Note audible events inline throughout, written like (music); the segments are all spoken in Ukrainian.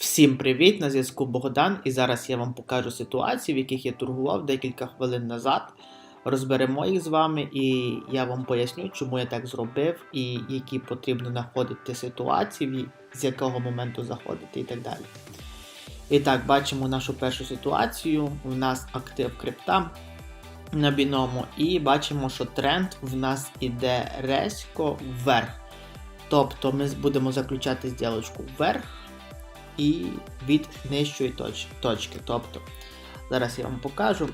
Всім привіт! На зв'язку Богдан, і зараз я вам покажу ситуації, в яких я торгував декілька хвилин назад. Розберемо їх з вами, і я вам поясню, чому я так зробив, і які потрібно знаходити ситуації, з якого моменту заходити і так далі. І так, бачимо нашу першу ситуацію. У нас актив крипта на біному, і бачимо, що тренд в нас іде резко вверх. Тобто ми будемо заключати зділочку вверх і від нижчої точ точки. Тобто, зараз я вам покажу.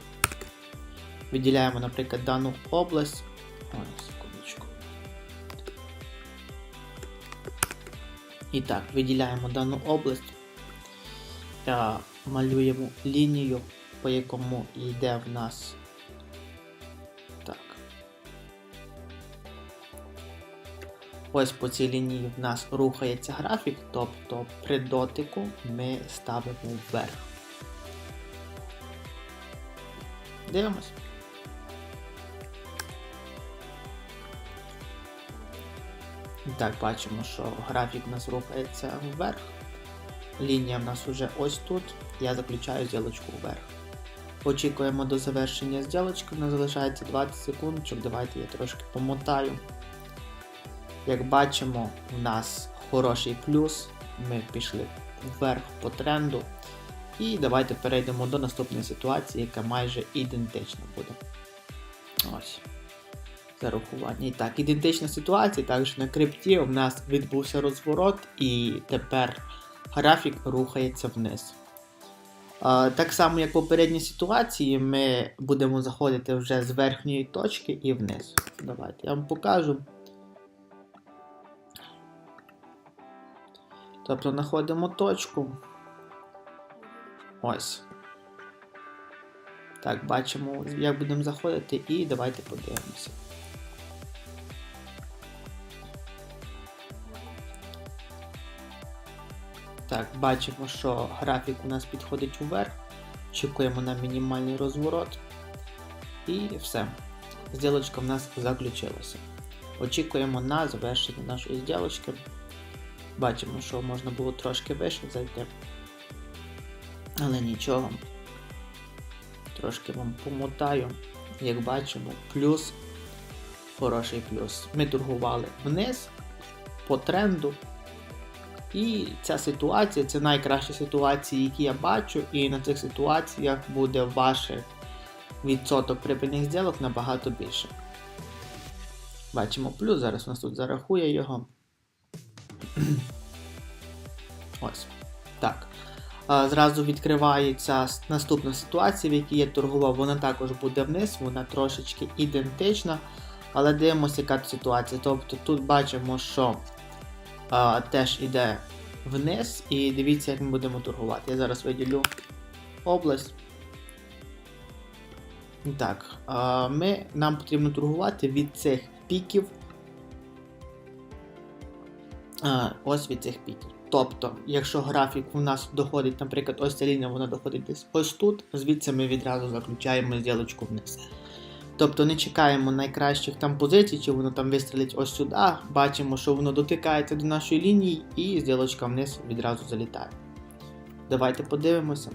Виділяємо, наприклад, дану область. Ой, секундочку. І так, виділяємо дану область, малюємо лінію, по якому йде в нас. Ось по цій лінії в нас рухається графік, тобто при дотику ми ставимо вверх. Дивимось. Так, бачимо, що графік у нас рухається вверх. Лінія в нас вже ось тут. Я заключаю зділочку вверх. Очікуємо до завершення зділочки, у нас залишається 20 секунд, давайте я трошки помотаю. Як бачимо, у нас хороший плюс, ми пішли вверх по тренду. І давайте перейдемо до наступної ситуації, яка майже ідентична буде. Ось. Зарахування. І так, ідентична ситуація, також на крипті у нас відбувся розворот, і тепер графік рухається вниз. Так само, як в попередній ситуації, ми будемо заходити вже з верхньої точки і вниз. Давайте я вам покажу. Тобто знаходимо точку. Ось. Так, бачимо, як будемо заходити, і давайте подивимося. Так, бачимо, що графік у нас підходить вверх. Чекуємо на мінімальний розворот. І все. Зділочка в нас заключилася. Очікуємо на завершення нашої зділочки. Бачимо, що можна було трошки вище зайти. Але нічого. Трошки вам помотаю. Як бачимо, плюс, хороший плюс. Ми торгували вниз по тренду. І ця ситуація це найкращі ситуації, які я бачу, і на цих ситуаціях буде ваш відсоток прибильних зділок набагато більше. Бачимо плюс, зараз у нас тут зарахує його. (clears throat) Ось. Так. Зразу відкривається наступна ситуація, в якій я торгував, вона також буде вниз, вона трошечки ідентична. Але дивимося, яка ситуація. Тобто тут бачимо, що а, теж йде вниз, і дивіться, як ми будемо торгувати. Я зараз виділю область. Так, а, ми, нам потрібно торгувати від цих піків ось від цих піків. Тобто, якщо графік у нас доходить, наприклад, ось ця лінія вона доходить десь ось тут, звідси ми відразу заключаємо зділочку вниз. Тобто не чекаємо найкращих там позицій, чи воно там вистрілить ось сюди, бачимо, що воно дотикається до нашої лінії, і зділочка вниз відразу залітає. Давайте подивимося.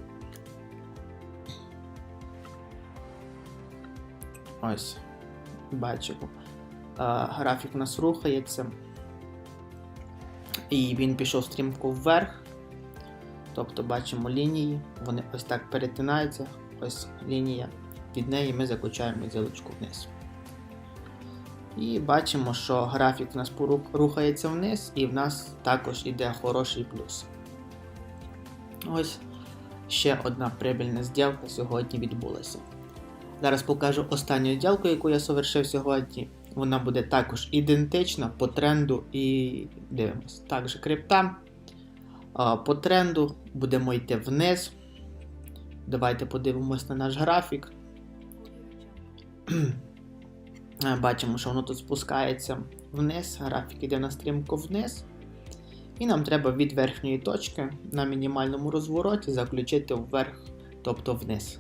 Ось, бачимо. А, графік у нас рухається. І він пішов стрімко вверх. Тобто бачимо лінії, вони ось так перетинаються, ось лінія. Від неї ми заключаємо зілочку вниз. І бачимо, що графік у нас рухається вниз, і в нас також йде хороший плюс. Ось ще одна прибільна зділка сьогодні відбулася. Зараз покажу останню зділку, яку я совершив сьогодні вона буде також ідентична по тренду і дивимось. Також крипта. По тренду будемо йти вниз. Давайте подивимось на наш графік. Бачимо, що воно тут спускається вниз, графік йде на стрімко вниз. І нам треба від верхньої точки на мінімальному розвороті заключити вверх, тобто вниз.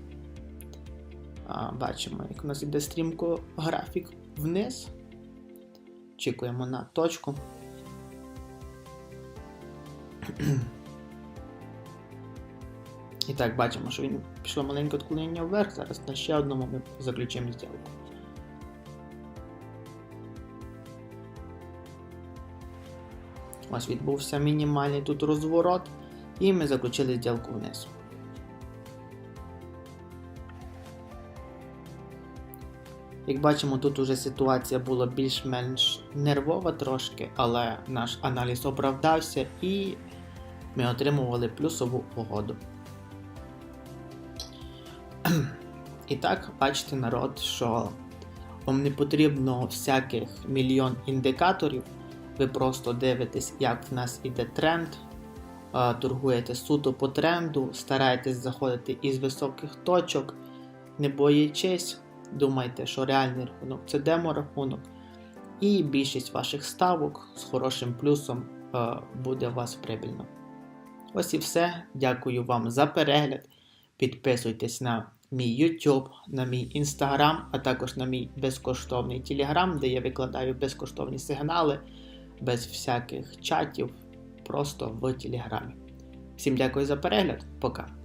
Бачимо, як у нас йде стрімко графік вниз. Очікуємо на точку. І так, бачимо, що він пішло маленьке відклонення вверх. Зараз на ще одному ми заключимо зділку. Ось відбувся мінімальний тут розворот, і ми заключили зділку вниз. Як бачимо, тут уже ситуація була більш-менш нервова трошки, але наш аналіз оправдався і ми отримували плюсову погоду. І так, бачите, народ, що вам не потрібно всяких мільйон індикаторів. Ви просто дивитесь, як в нас іде тренд, е, торгуєте суто по тренду, стараєтесь заходити із високих точок, не боячись, думайте, що реальний рахунок це демо-рахунок, і більшість ваших ставок з хорошим плюсом е, буде у вас прибильно. Ось і все. Дякую вам за перегляд. Підписуйтесь на мій YouTube, на мій Instagram, а також на мій безкоштовний Telegram, де я викладаю безкоштовні сигнали без всяких чатів, просто в Телеграмі. Всім дякую за перегляд, пока.